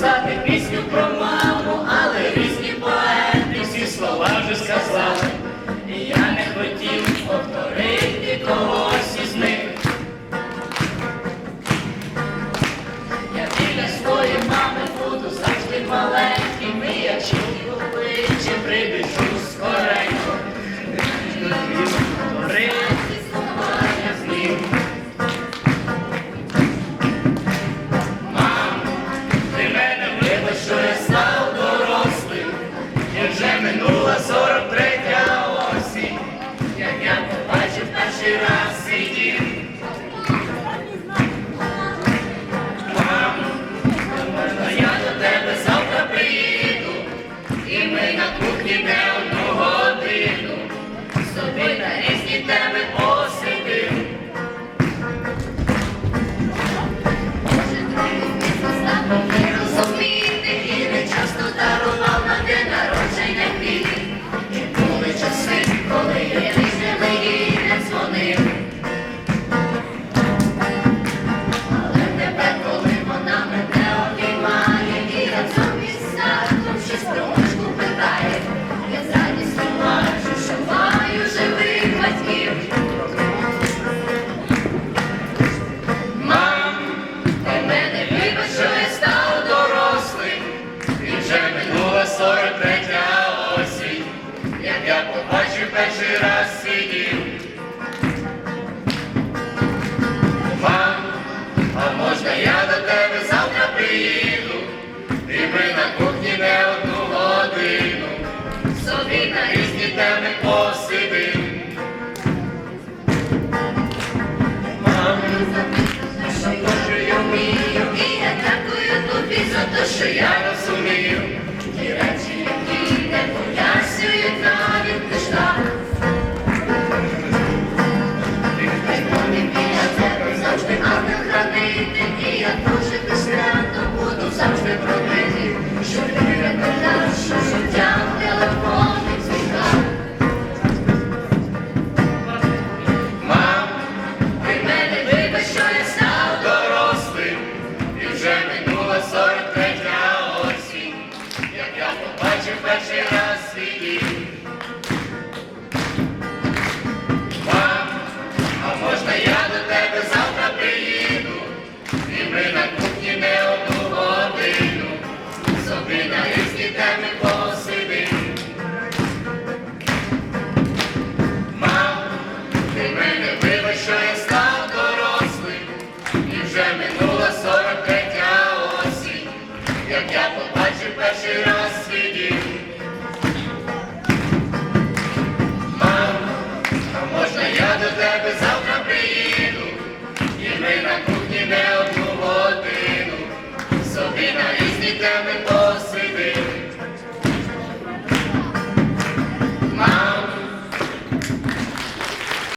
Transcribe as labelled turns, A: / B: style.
A: sacrifício pro mal. На одну годину, собі на різні теми посидим.
B: Не розуміти і не часто дарував на день народження квіти.
A: І були часи, коли я
B: Різними і не дзвонив.
A: Осінь, як я побачив перший раз дім. Мам, а можна я до тебе завтра приїду, і ми на кухні не одну годину, собі на різні теми посидим. Мам,
B: що я вмію, і я дякую тобі за те, що я
A: розумію, Chimpanzee.